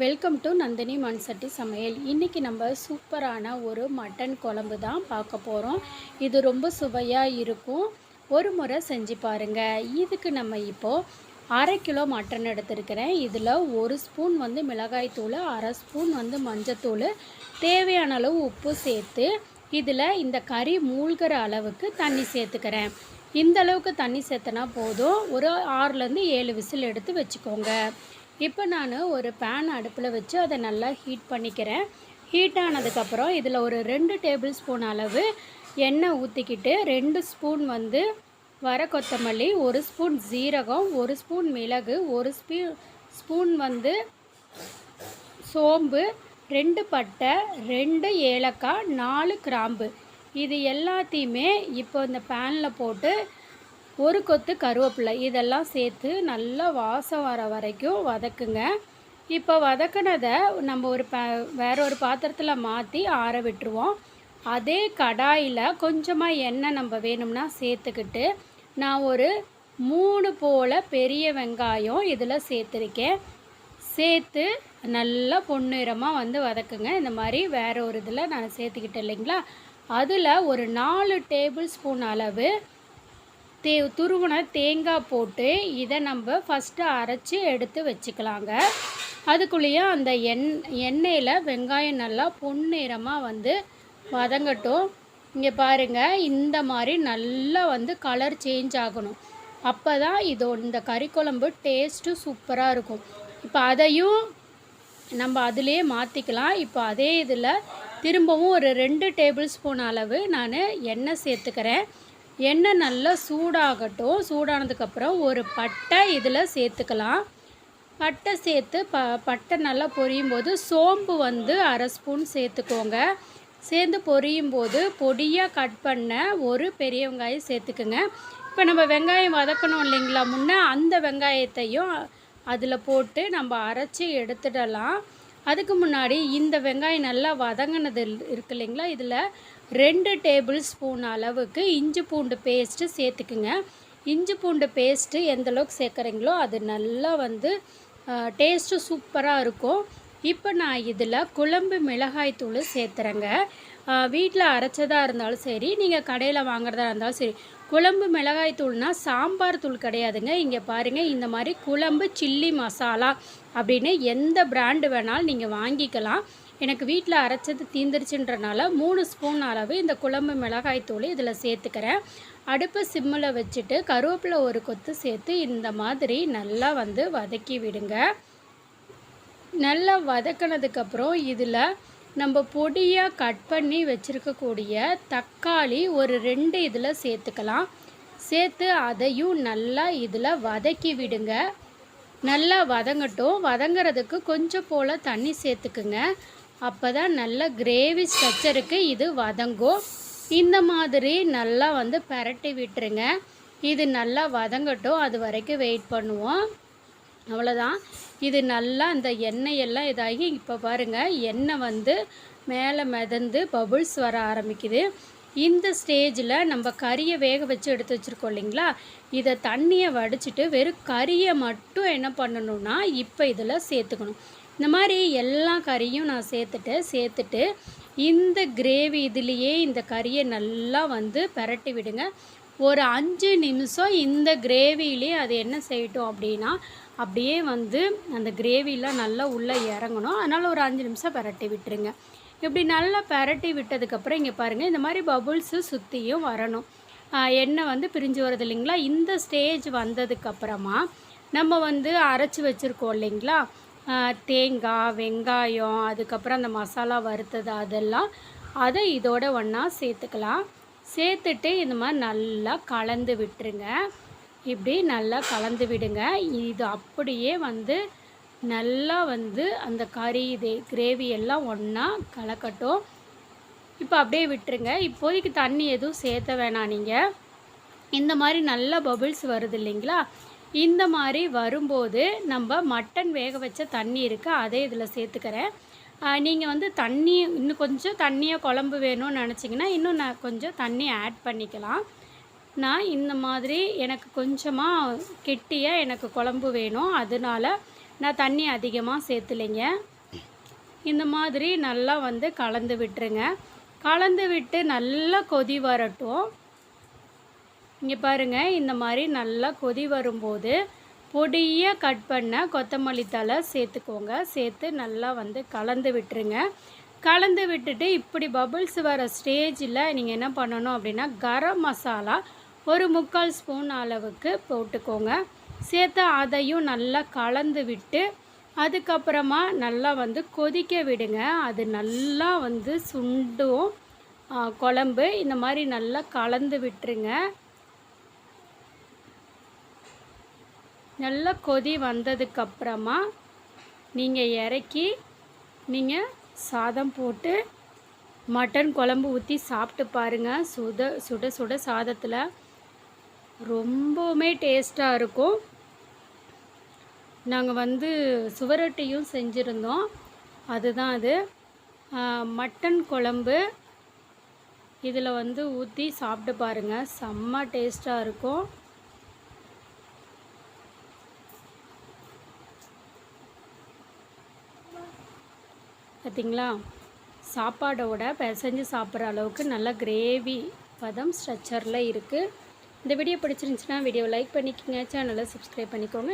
Welcome to Nandini மண்சட்டி சமையல் இன்றைக்கி நம்ம சூப்பரான ஒரு மட்டன் குழம்பு தான் பார்க்க போகிறோம் இது ரொம்ப சுவையாக இருக்கும். ஒரு முறை செஞ்சு பாருங்கள் இதுக்கு நம்ம இப்போது அரை கிலோ மட்டன் எடுத்திருக்கிறேன். இதில் ஒரு ஸ்பூன் வந்து மிளகாய் தூள் அரை ஸ்பூன் வந்து மஞ்சத்தூள் தேவையான அளவு உப்பு சேர்த்து இதில் இந்த கறி மூழ்கிற அளவுக்கு தண்ணி சேர்த்துக்கிறேன். இந்த அளவுக்கு தண்ணி சேர்த்தனா போதும். ஒரு ஆறுலேருந்து ஏழு விசில் எடுத்து வச்சுக்கோங்க. இப்போ நான் ஒரு பேன் அடுப்பில் வச்சு அதை நல்லா ஹீட் பண்ணிக்கிறேன். ஹீட் ஆனதுக்கப்புறம் இதில் ஒரு ரெண்டு டேபிள் ஸ்பூன் அளவு எண்ணெய் ஊற்றிக்கிட்டு ரெண்டு ஸ்பூன் வந்து வர கொத்தமல்லி ஒரு ஸ்பூன் ஜீரகம் ஒரு ஸ்பூன் மிளகு ஒரு ஸ்பூ ஸ்பூன் வந்து சோம்பு ரெண்டு பட்டை ரெண்டு ஏலக்காய் நாலு கிராம்பு. இது எல்லாத்தையுமே இப்போ இந்த பேனில் போட்டு ஒரு கொத்து கருவேப்பிலை. இதெல்லாம் சேர்த்து நல்லா வாசம் வர வரைக்கும் வதக்குங்க. இப்போ வதக்குனதை நம்ம ஒரு ப வேற ஒரு பாத்திரத்தில் மாற்றி ஆற விட்டுருவோம். அதே கடாயில் கொஞ்சமாக எண்ணெய் நம்ம வேணும்னா சேர்த்துக்கிட்டு நான் ஒரு மூணு போல் பெரிய வெங்காயம் இதில் சேர்த்துருக்கேன். சேர்த்து நல்லா பொன்னிறமாக வந்து வதக்குங்க. இந்த மாதிரி வேற ஒரு இதில் நான் சேர்த்துக்கிட்டேன் இல்லைங்களா? அதில் ஒரு நாலு டேபிள் ஸ்பூன் அளவு தே துருவன தேங்காய் போட்டு இதை நம்ம ஃபஸ்ட்டு அரைச்சி எடுத்து வச்சுக்கலாங்க. அதுக்குள்ளேயே அந்த எண் எண்ணெயில் வெங்காயம் நல்லா பொன்னிறமாக வந்து வதங்கட்டும். இங்கே பாருங்கள் இந்த மாதிரி நல்லா வந்து கலர் சேஞ்ச் ஆகணும். அப்போ தான் இதோ இந்த கறி குழம்பு டேஸ்ட்டு சூப்பராக இருக்கும். இப்போ அதையும் நம்ம அதிலே மாற்றிக்கலாம் இப்போ அதே இதில் திரும்பவும் ஒரு ரெண்டு டேபிள் ஸ்பூன் அளவு நான் எண்ணெய் சேர்த்துக்கிறேன். எண்ணெய் நல்லா சூடாகட்டும். சூடானதுக்கப்புறம் ஒரு பட்டை இதில் சேர்த்துக்கலாம். பட்டை சேர்த்து ப பட்டை நல்லா பொரியும் போது சோம்பு வந்து அரை ஸ்பூன் சேர்த்துக்கோங்க. சேர்ந்து பொரியும் போது பொடியாக கட் பண்ண ஒரு பெரிய வெங்காயம் சேர்த்துக்குங்க. இப்போ நம்ம வெங்காயம் வதக்கணும் இல்லைங்களா? முன்னே அந்த வெங்காயத்தையும் அதில் போட்டு நம்ம அரைச்சி எடுத்துடலாம். அதுக்கு முன்னாடி இந்த வெங்காயம் நல்லா வதங்கினது இருக்கு இல்லைங்களா? இதில் ரெண்டு டேபிள் ஸ்பூன் அளவுக்கு இஞ்சி பூண்டு பேஸ்ட்டு சேர்த்துக்குங்க. இஞ்சி பூண்டு பேஸ்ட்டு எந்தளவுக்கு சேர்க்குறீங்களோ அது நல்லா வந்து டேஸ்ட்டு சூப்பராக இருக்கும். இப்போ நான் இதில் குழம்பு மிளகாய் தூள் சேர்த்துறேங்க. வீட்டில் அரைச்சதாக இருந்தாலும் சரி நீங்கள் கடையில் வாங்குறதா இருந்தாலும் சரி குழம்பு மிளகாய் தூள்னால் சாம்பார் தூள் கிடையாதுங்க. இங்கே பாருங்கள் இந்த மாதிரி குழம்பு சில்லி மசாலா அப்படின்னு எந்த பிராண்டு வேணாலும் நீங்கள் வாங்கிக்கலாம். எனக்கு வீட்டில் அரைச்சது தீந்துருச்சுன்றனால மூணு ஸ்பூன் அளவு இந்த குழம்பு மிளகாய் தூள் இதில் சேர்த்துக்கிறேன். அடுப்பை சிம்மில் வச்சுட்டு கருவேப்பிலை ஒரு கொத்து சேர்த்து இந்த மாதிரி நல்லா வந்து வதக்கி விடுங்க. நல்லா வதக்கினதுக்கப்புறம் இதில் நம்ம பொடியாக கட் பண்ணி வச்சுருக்கக்கூடிய தக்காளி ஒரு ரெண்டு இதில் சேர்த்துக்கலாம். சேர்த்து அதையும் நல்லா இதில் வதக்கி விடுங்க. நல்லா வதங்கட்டும். வதங்கிறதுக்கு கொஞ்சம் போல் தண்ணி சேர்த்துக்குங்க. அப்போ தான் நல்ல கிரேவி ஸ்ட்ரக்சருக்கு இது வதங்கும் இந்த மாதிரி நல்லா வந்து பரட்டி விட்டுருங்க. இது நல்லா வதங்கட்டும். அது வரைக்கும் வெயிட் பண்ணுவோம். அவ்வளோதான் இது நல்லா இந்த எண்ணெயெல்லாம் இதாகி இப்போ பாருங்கள் எண்ணெய் வந்து மேலே மிதந்து பபுள்ஸ் வர ஆரம்பிக்குது. இந்த ஸ்டேஜில் நம்ம கறியை வேக வச்சு எடுத்து வச்சுருக்கோம் இல்லைங்களா? இதை தண்ணியை வடிச்சிட்டு வெறும் கறியை மட்டும் என்ன பண்ணணும்னா இப்போ இதில் சேர்த்துக்கணும். இந்த மாதிரி எல்லா கறியும் நான் சேர்த்துட்டு சேர்த்துட்டு இந்த கிரேவி இதுலேயே இந்த கறியை நல்லா வந்து பரட்டி விடுங்க. ஒரு அஞ்சு நிமிஷம் இந்த கிரேவிலே அது என்ன செய்யட்டும் அப்படின்னா அப்படியே வந்து அந்த கிரேவிலாம் நல்லா உள்ளே இறங்கணும். அதனால் ஒரு அஞ்சு நிமிஷம் பரட்டி விட்டுருங்க. இப்படி நல்லா பரட்டி விட்டதுக்கப்புறம் இங்கே பாருங்கள் இந்த மாதிரி பபுள்ஸு சுற்றியும் வரணும். எண்ணெய் வந்து பிரிஞ்சு வருது இல்லைங்களா? இந்த ஸ்டேஜ் வந்ததுக்கப்புறமா நம்ம வந்து அரைச்சி வச்சுருக்கோம் இல்லைங்களா? தேங்காய் வெங்காயம் அதுக்கப்புறம் அந்த மசாலா வறுத்தது அதெல்லாம் அதை இதோட ஒன்றா சேர்த்துக்கலாம். சேர்த்துட்டு இந்த மாதிரி நல்லா கலந்து விட்டுருங்க. இப்படி நல்லா கலந்து விடுங்க. இது அப்படியே வந்து நல்லா வந்து அந்த கறி இது கிரேவி எல்லாம் ஒன்றா கலக்கட்டும். இப்போ அப்படியே விட்டுருங்க. இப்போதைக்கு தண்ணி எதுவும் சேர்த்த வேணாம் நீங்கள் இந்த மாதிரி நல்லா பபுள்ஸ் வருது இல்லைங்களா? இந்த மாதிரி வரும்போது நம்ம மட்டன் வேக வச்ச தண்ணி இருக்குது அதே இதில் சேர்த்துக்கிறேன். நீங்கள் வந்து தண்ணி இன்னும் கொஞ்சம் தண்ணியாக குழம்பு வேணும்னு நினச்சிங்கன்னா இன்னும் நான் கொஞ்சம் தண்ணி ஆட் பண்ணிக்கலாம். நான் இந்த மாதிரி எனக்கு கொஞ்சமாக கெட்டியாக எனக்கு குழம்பு வேணும் அதனால நான் தண்ணி அதிகமாக சேர்த்துலைங்க. இந்த மாதிரி நல்லா வந்து கலந்து விட்டுருங்க. கலந்து விட்டு நல்லா கொதி வரட்டும். இங்கே பாருங்கள் இந்த மாதிரி நல்லா கொதி வரும்போது பொடியாக கட் பண்ண கொத்தமல்லி தழை சேர்த்துக்கோங்க. சேர்த்து நல்லா வந்து கலந்து விட்டுருங்க. கலந்து விட்டுட்டு இப்படி பபுள்ஸ் வர ஸ்டேஜில் நீங்கள் என்ன பண்ணணும் அப்படின்னா கரம் மசாலா ஒரு முக்கால் ஸ்பூன் அளவுக்கு போட்டுக்கோங்க. சேர்த்து அதையும் நல்லா கலந்து விட்டு அதுக்கப்புறமா நல்லா வந்து கொதிக்க விடுங்க. அது நல்லா வந்து சுண்டும் குழம்பு. இந்த மாதிரி நல்லா கலந்து விட்டுருங்க. நல்லா கொதி வந்ததுக்கப்புறமா நீங்கள் இறக்கி நீங்கள் சாதம் போட்டு மட்டன் குழம்பு ஊற்றி சாப்பிட்டு பாருங்கள் சுட சுட சுட சாதத்தில் ரொம்பவுமே டேஸ்ட்டாக இருக்கும். நாங்கள் வந்து சுவரொட்டியும் செஞ்சுருந்தோம். அதுதான் அது. மட்டன் குழம்பு இதில் வந்து ஊற்றி சாப்பிட்டு பாருங்கள் செம்ம டேஸ்ட்டாக இருக்கும். பார்த்திங்களா? சாப்பாடோட பிசைஞ்சு சாப்பிட்ற அளவுக்கு நல்ல கிரேவி பதம் ஸ்ட்ரக்சரில் இருக்குது இந்த வீடியோ பிடிச்சிருந்துச்சின்னா வீடியோ லைக் பண்ணிக்கோங்க. சேனலை சப்ஸ்கிரைப் பண்ணிக்கோங்க.